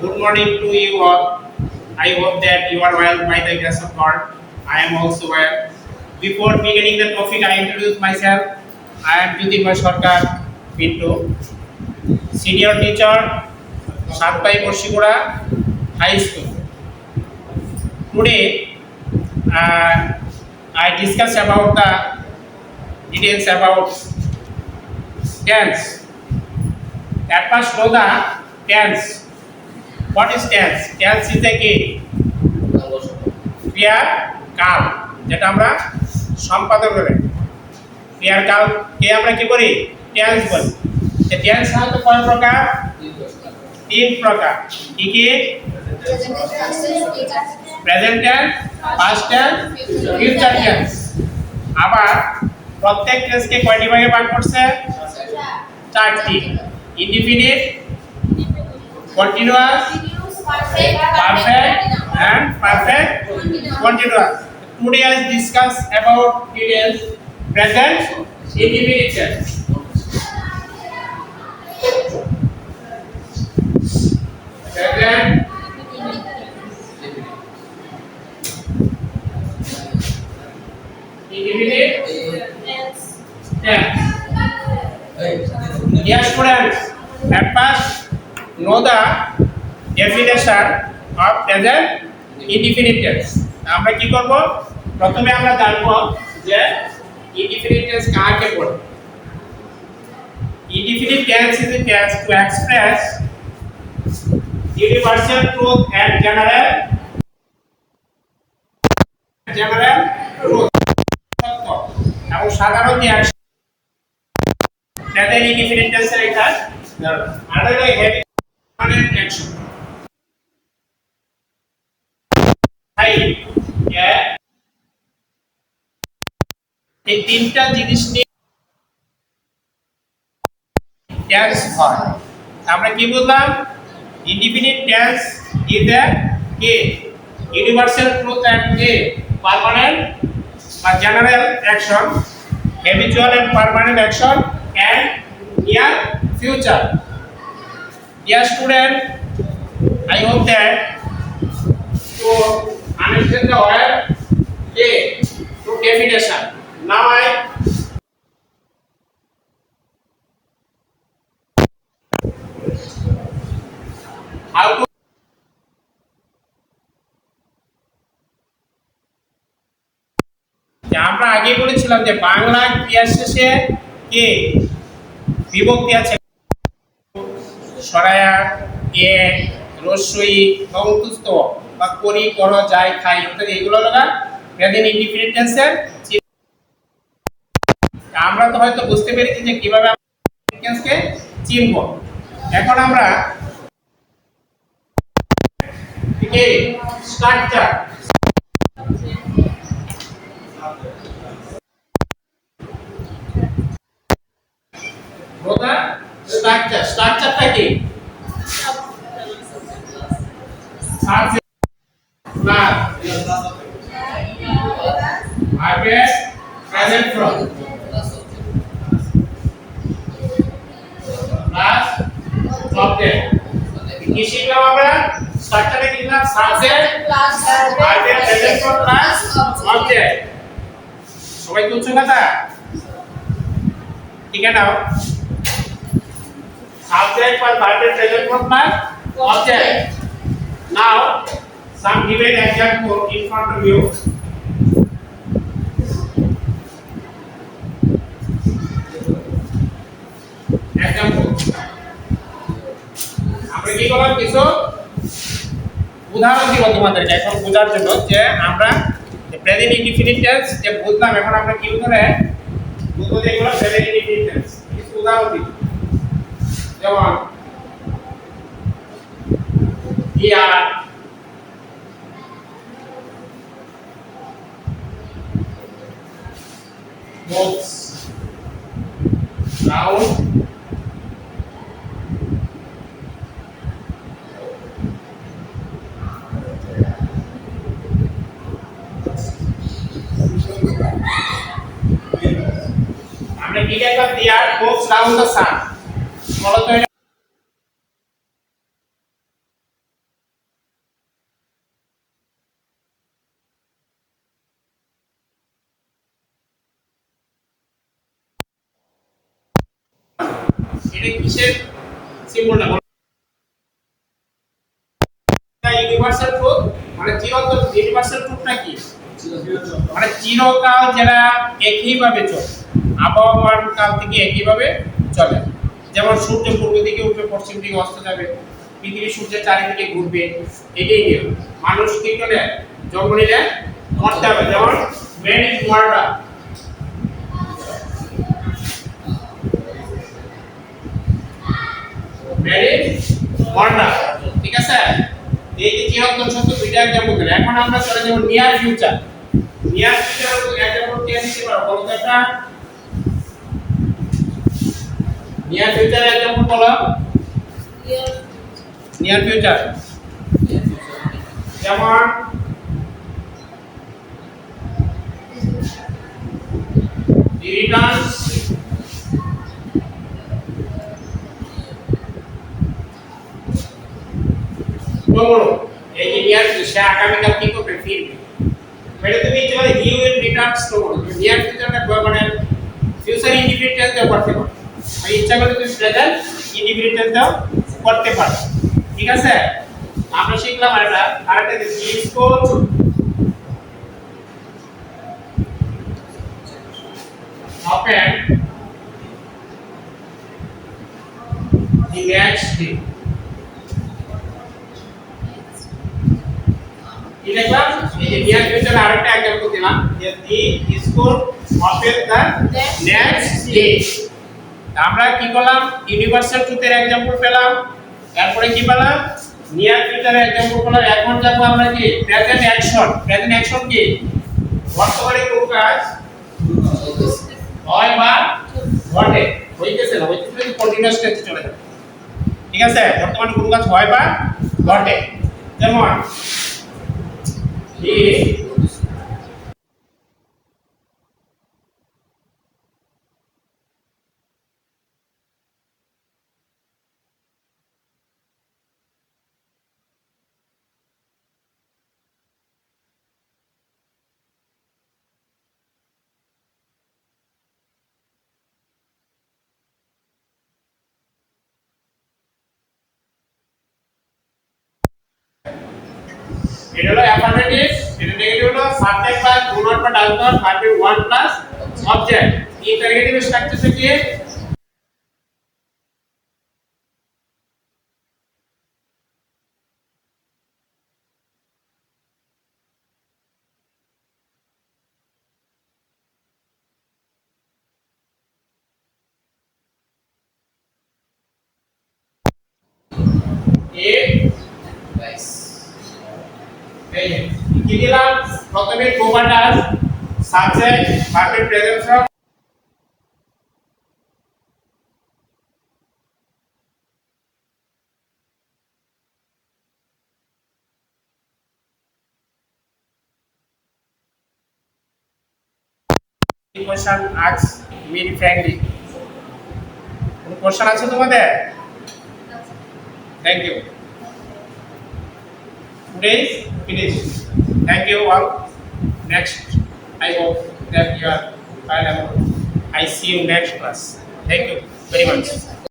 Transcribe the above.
Good morning to you all. I hope that you are well by the grace of God. I am also well. Before beginning the topic, I introduce myself. I am Jyotirmoy Sarkar Pinto, senior teacher, Satpai Morshigura High School. Today, uh, I discuss about the details about tense. At first, know the tense. What is tense? Tense is a কি? ক্রিয়ার কাল যেটা আমরা সম্পাদন করে। ক্রিয়ার কাল কে আমরা কি করি? টেন্স বলি। টেন্স সাধারণত কয় প্রকার? তিন প্রকার। কি কি? Present tense past tense future tense আবার প্রত্যেক টেন্সকে কয়টি ভাগে ভাগ করছে? চারটি। Indefinite continuous, perfect, and perfect continuous. Today I discuss about details present individual. Present Indefinite tense. Yes, students. At first, know the definition of present indefinite tense. আমরা কি করব প্রথমে আমরা জানব যে indefinite tense কাকে বলে indefinite tense is a tense to express universal truth and general general truth সত্য এবং সাধারণ যে তাদের indefinite tense এটা আর হেডিং মানে অ্যাকশন ভাই এই তিনটা জিনিস নিয়ে ট্যান্স হয়। আমরা কি বললাম? ইনডিফিনিট ট্যান্স ইজ এ কে ইউনিভার্সাল ট্রুথ এন্ড কে পার্মানেন্ট বা general action habitual and permanent action and near future Dear student, I hope that to understand the word K to definition. Now I how to আমরা আগে বলেছিলাম যে বাংলা ক্রিয়ার শেষে কে বিভক্তি আছে সরায়া এ রস্যই অঙ্কুস্ত বা করি কর যাই, খাই, ইত্যাদি, এগুলো লগা প্রেজেন্ট ইনডিফিনিট টেন্সের আমরা তো হয়তো বুঝতে পেরেছি যে কীভাবে টেন্সকে চিনব। এখন আমরা স্ট্রাকচার স্ট্রাকচার স্ট্রাকচারটা কি? সাবজেক্ট প্লাস ভার্বের প্রেজেন্ট ফর্ম প্লাস অবজেক্ট কি শিখলাম আমরা স্ট্রাকচারে কি শিখলাম সাবজেক্ট ভার্বের প্রেজেন্ট ফর্ম প্লাস অবজেক্ট সবাই বুঝছ কথা ঠিক আছে নাও subject for verb present form plus object. Now, some given example in front of you. কি কিছু? উদাহরণ দিব তোমাদেরকে এখন বোঝার জন্য যে আমরা প্রেজেন্ট যে বুঝলাম এখন আমরা কি করে উদাহরণ দিব। যেমন আমরা কি লিখলাম দেয়ার books round the sun বলো এটা কিসের সিম্বলটা বলো ইউনিভার্সাল ট্রুথ মানে চিরন্তন ইউনিভার্সাল ট্রুথটা কি? মানে চিরকাল যারা একইভাবে চলে। আবহমান কাল থেকে একইভাবে চলে। যেমন সূর্য পূর্ব দিকে উঠবে, পশ্চিম দিকে অস্ত যাবে। পৃথিবী সূর্যের চারিদিকে ঘুরবে। এটাই নিয়ম। মানুষ কি করে? জন্ম নিলে মরতে হবে। যেমন ম্যান ইজ মার্ডার মার্ডার ঠিক আছে? এই যে চিরন্তন সত্য দুইটা এক্সাম্পল দিলাম এখন আমরা চলে যাব near future near future example কে দিতে পারো বলো তো একটা। নিয়ার ফিউচার এক্সাম্পল বলো। নিয়ার ফিউচার যেমন returns যে নিয়ার সে আগামীকাল কি করবে? ফিরবে। এটা তুমি চলে he will returns tomorrow near ফিউচারটা মানে ফিউচার ইন্ডিপেন্ডেন্স দাও করতে পারো আর ইচ্ছা করলে তুমি প্রেজেন্ট ইন্ডিপেন্ডেন্স দাও করতে পারো ঠিক আছে? আমরা শিখলাম আর এটা আর একটা he is goal open the next day. কি লিখলাম নিয়ার ফিউচার আরেকটা এক্সাম্পল দিলাম যে দি স্কুল ওপেন দ্য আমরা কি করলাম ইউনিভার্সাল ট্রুথের এক্সাম্পল পেলাম তারপরে কি পেলাম নিয়ার ফিউচারের এক্সাম্পল পেলাম এখন যাব আমরা কি প্রেজেন্ট অ্যাকশন প্রেজেন্ট অ্যাকশন কি বর্তমানে কোন কাজ হয় বা ঘটে হইতেছে না হইতেছে কন্টিনিউয়াস টেন্সে চলে যাবে ঠিক আছে বর্তমানে কোন কাজ হয় বা ঘটে যেমন E এটা হলো অ্যাফার্মেটিভ এটা নেগেটিভ হলো সাবজেক্ট বা ডু নট বা does not one plus object interrogative structure কি এ এই যে, কি দিলাম? প্রথমে প্রোপাটাস সাবজেক্ট ভার্বের present form question ask very frankly কোন কোশ্চেন আছে তোমাদের? Thank you is finished. Thank you all. Next, I hope that you are. I see you next class. Thank you very much.